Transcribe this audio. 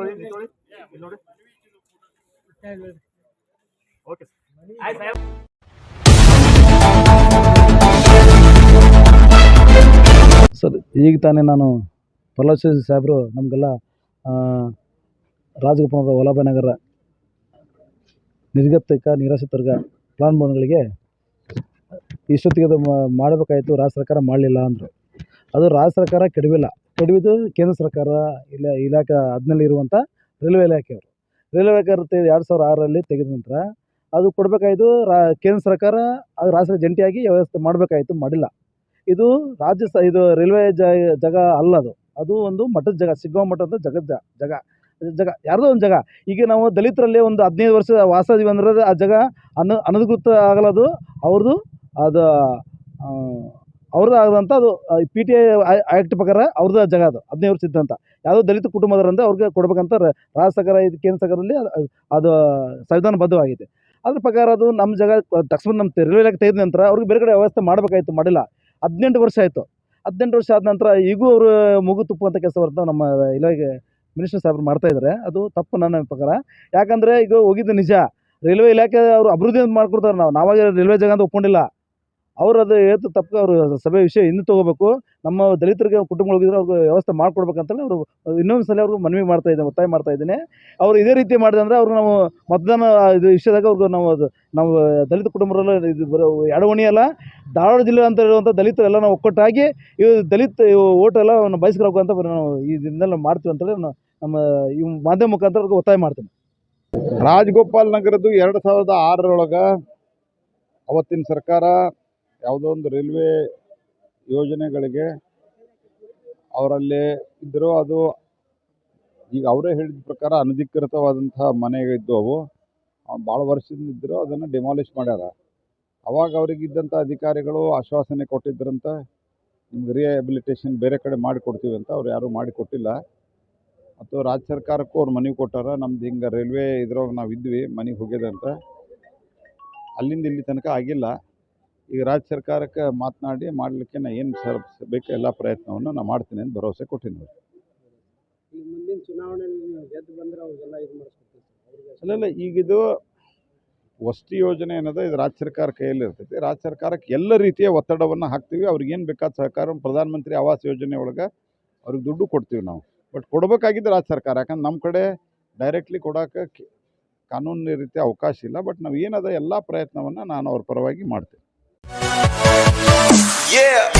ನೋಡಿ ನೋಡಿ ಇಲ್ಲಿ ನೋಡಿ ಓಕೆ ಸರ್ ಈಗ ತಾನೇ ನಾನು ಪ್ರಹ್ಲಾದ್ ಸಾಹೇಬರು ನಮಗೆಲ್ಲ ರಾಜಗೋಪಾಲ ವಲ್ಲಭ ನಗರ ನಿರ್ಗತಿಕ ನಿರಾಶ್ರಿತರ್ಗ ಪ್ಲಾನ್ ಭವನಗಳಿಗೆ ಇಷ್ಟೊತ್ತಿಗೆ ಅದು ಮಾಡಬೇಕಾಯಿತು ರಾಜ್ಯ ಸರ್ಕಾರ ಮಾಡಲಿಲ್ಲ ಅಂದರು. ಅದು ರಾಜ್ಯ ಸರ್ಕಾರ ಕೆಡವಿಲ್ಲ ಕೆಡವಿದ್ದು ಕೇಂದ್ರ ಸರ್ಕಾರ ಇಲ್ಲ, ಇಲಾಖೆ ಅದ್ನಲ್ಲಿ ಇರುವಂಥ ರೈಲ್ವೆ ಇಲಾಖೆಯವರು ರೈಲ್ವೆ ಇಲಾಖೆ ಎರಡು ಸಾವಿರ ಆರರಲ್ಲಿ ತೆಗೆದ ನಂತರ ಅದು ಕೊಡಬೇಕಾಯ್ತು ರಾ, ಕೇಂದ್ರ ಸರ್ಕಾರ ಅದು ರಾಜ್ಯ ಜಂಟಿಯಾಗಿ ವ್ಯವಸ್ಥೆ ಮಾಡಬೇಕಾಯ್ತು, ಮಾಡಿಲ್ಲ. ಇದು ರಾಜ್ಯ ಸ, ಇದು ರೈಲ್ವೆ ಜ, ಜಾಗ ಅಲ್ಲ ಅದು. ಅದು ಒಂದು ಮಠದ ಜಾಗ ಸಿಗ್ಗಾಂವ್ ಮಠದ ಜಗದ ಜ- ಜಾಗ. ಜಾಗ, ಯಾರ್ದೋ ಒಂದು ಜಾಗ. ಈಗ ನಾವು ದಲಿತರಲ್ಲಿ ಒಂದು ಹದಿನೈದು ವರ್ಷ ವಾಸ ಇದೀವಿ ಅಂದ್ರೆ ಆ ಜಾಗ ಅನ ಅನಧಿಕೃತ ಆಗಲ್ಲದು ಅವ್ರದ್ದು ಅದು ಅವ್ರದ್ದು ಆದಂಥ ಅದು ಪಿ ಟಿ ಐ ಆ್ಯಕ್ಟ್ ಪ್ರಕಾರ ಅವ್ರದ್ದು ಜಾಗ ಅದು, ಹದಿನೈದು ವರ್ಷ ಇದ್ದಂಥ ಯಾವುದೋ ದಲಿತ ಕುಟುಂಬದವರಂದ್ರೆ ಅವ್ರಿಗೆ ಕೊಡ್ಬೇಕಂತ ರಾಜ್ಯ ಸರ್ಕಾರ, ಇದು ಕೇಂದ್ರ ಸರ್ಕಾರದಲ್ಲಿ ಅದು- ಸಂವಿಧಾನಬದ್ಧವಾಗಿದೆ ಅದ್ರ ಪ್ರಕಾರ ಅದು ನಮ್ಮ ಜಾಗ, ತಕ್ಷಣ ನಮ್ಮ ರೈಲ್ವೆ ಇಲಾಖೆ ತೆಗೆದ ನಂತರ ಅವ್ರಿಗೆ ಬೇರೆ ಕಡೆ ವ್ಯವಸ್ಥೆ ಮಾಡಬೇಕಾಯ್ತು, ಮಾಡಿಲ್ಲ. ಹದಿನೆಂಟು ವರ್ಷ ಆಯಿತು. ಹದಿನೆಂಟು ವರ್ಷ ಆದ ನಂತರ ಈಗೂ ಅವರು ಮುಗು ತುಪ್ಪುವಂಥ ಕೆಲಸ ಬರ್ತಾವೆ ನಮ್ಮ ಇಲಾಖೆ ಮಿನಿಸ್ಟರ್ ಸಾಹೇಬ್ರು ಮಾಡ್ತಾ ಇದ್ದಾರೆ. ಅದು ತಪ್ಪು ನನ್ನ ಪ್ರಕಾರ. ಯಾಕಂದರೆ ಈಗ ಹೋಗಿದ್ದು ನಿಜ. ರೈಲ್ವೆ ಇಲಾಖೆ ಅವರು ಅಭಿವೃದ್ಧಿ ಮಾಡ್ಕೊಡ್ತಾರೆ ನಾವು. ನಾವಾಗ ರೈಲ್ವೆ ಜಾಗ ಅಂತ ಒಪ್ಕೊಂಡಿಲ್ಲ. ಅವ್ರು ಅದು ಏತು ತಪ್ಪು ಅವರು ಸಭೆ ವಿಷಯ ಇನ್ನೂ ತಗೋಬೇಕು. ನಮ್ಮ ದಲಿತರಿಗೆ ಕುಟುಂಬ ಹೋಗಿದ್ರೆ ಅವ್ರಿಗೆ ವ್ಯವಸ್ಥೆ ಮಾಡಿಕೊಡ್ಬೇಕಂತೇಳಿ ಅವರು ಇನ್ನೊಂದು ಸಲ ಅವ್ರಿಗೆ ಮನವಿ ಮಾಡ್ತಾ ಇದ್ದೆ, ಒತ್ತಾಯ ಮಾಡ್ತಾ ಇದ್ದೀನಿ. ಅವ್ರು ಇದೇ ರೀತಿ ಮಾಡಿದೆ ಅಂದರೆ ಅವ್ರು ನಾವು ಮತದಾನ ಇದು ವಿಷಯದಾಗ ಅವ್ರಿಗೆ ನಾವು ಅದು ನಾವು ದಲಿತ ಕುಟುಂಬರೆಲ್ಲ ಇದು ಎಡವಣಿ ಅಲ್ಲ, ಧಾರವಾಡ ಜಿಲ್ಲೆ ಅಂತ ಇರುವಂಥ ದಲಿತರೆಲ್ಲ ನಾವು ಒಕ್ಕಟ್ಟಾಗಿ ಇವು ದಲಿತ ಇವು ಓಟೆಲ್ಲ ಅವನ್ನ ನಾವು ಬಯಸ್ಕೊಳ್ಬೇಕು ಅಂತ ನಾವು ಈ ಮಾಡ್ತೀವಿ ಅಂತೇಳಿ ನಮ್ಮ ಈ ಮಾಧ್ಯಮ ಮುಖಾಂತರ ಅವ್ರಿಗೆ ಒತ್ತಾಯ ಮಾಡ್ತೀನಿ. ರಾಜಗೋಪಾಲ್ ನಗರದ್ದು ಎರಡು ಸಾವಿರದ ಆರರೊಳಗೆ ಅವತ್ತಿನ ಸರ್ಕಾರ ಯಾವುದೋ ಒಂದು ರೈಲ್ವೆ ಯೋಜನೆಗಳಿಗೆ ಅವರಲ್ಲಿ ಇದ್ದರೂ ಅದು ಈಗ ಅವರೇ ಹೇಳಿದ ಪ್ರಕಾರ ಅನಧಿಕೃತವಾದಂಥ ಮನೆಗಳಿದ್ದು ಅವು. ಭಾಳ ವರ್ಷದಿಂದ ಇದ್ದರು ಅದನ್ನು ಡಿಮಾಲಿಷ್ ಮಾಡ್ಯಾರ. ಅವಾಗ ಅವರಿಗಿದ್ದಂಥ ಅಧಿಕಾರಿಗಳು ಆಶ್ವಾಸನೆ ಕೊಟ್ಟಿದ್ದರಂತ ನಿಮ್ಗೆ ರಿಹ್ಯಾಬಿಲಿಟೇಷನ್ ಬೇರೆ ಕಡೆ ಮಾಡಿಕೊಡ್ತೀವಿ ಅಂತ ಅವ್ರು ಯಾರೂ ಮಾಡಿಕೊಟ್ಟಿಲ್ಲ ಮತ್ತು ರಾಜ್ಯ ಸರ್ಕಾರಕ್ಕೂ ಅವ್ರು ಮನವಿ ಕೊಟ್ಟಾರ, ನಮ್ದು ಹಿಂಗೆ ರೈಲ್ವೆ ಇದ್ರೊಳಗೆ ನಾವು ಇದ್ವಿ ಮನೆಗೆ ಹೋಗ್ಯದ ಅಂತ. ಅಲ್ಲಿಂದ ಇಲ್ಲಿ ತನಕ ಆಗಿಲ್ಲ. ಈಗ ರಾಜ್ಯ ಸರ್ಕಾರಕ್ಕೆ ಮಾತನಾಡಿ ಮಾಡಲಿಕ್ಕೆ ನಾ ಏನು ಸರ್ ಬೇಕು ಎಲ್ಲ ಪ್ರಯತ್ನವನ್ನು ನಾನು ಮಾಡ್ತೀನಿ ಅಂತ ಭರವಸೆ ಕೊಟ್ಟಿನಿ ಈಗ ಮುಂದಿನ ಚುನಾವಣೆಯಲ್ಲಿ ನೀವು ಗೆದ್ದು ಬಂದ್ರೆ ಅವ್ರಿಗೆಲ್ಲ ಇದು ಮಾಡಿಸ್ಕೊಡ್ತೀವಿ ಅಲ್ಲಲ್ಲ ಈಗಿದು ವಸತಿ ಯೋಜನೆ ಏನದ ಇದು ರಾಜ್ಯ ಸರ್ಕಾರ ಕೈಯಲ್ಲಿ ಇರ್ತೈತಿ. ರಾಜ್ಯ ಸರ್ಕಾರಕ್ಕೆ ಎಲ್ಲ ರೀತಿಯ ಒತ್ತಡವನ್ನು ಹಾಕ್ತೀವಿ. ಅವ್ರಿಗೆ ಏನು ಬೇಕಾದ ಸಹಕಾರ ಪ್ರಧಾನಮಂತ್ರಿ ಆವಾಸ್ ಯೋಜನೆ ಒಳಗೆ ಅವ್ರಿಗೆ ದುಡ್ಡು ಕೊಡ್ತೀವಿ ನಾವು. ಬಟ್ ಕೊಡಬೇಕಾಗಿದ್ದು ರಾಜ್ಯ ಸರ್ಕಾರ. ಯಾಕಂದ್ರೆ ನಮ್ಮ ಕಡೆ ಡೈರೆಕ್ಟ್ಲಿ ಕೊಡೋಕೆ ಕಾನೂನು ರೀತಿಯ ಅವಕಾಶ ಇಲ್ಲ. ಬಟ್ ನಾವು ಏನದ ಎಲ್ಲ ಪ್ರಯತ್ನವನ್ನು ನಾನು ಅವ್ರ ಪರವಾಗಿ ಮಾಡ್ತೀನಿ. Yeah.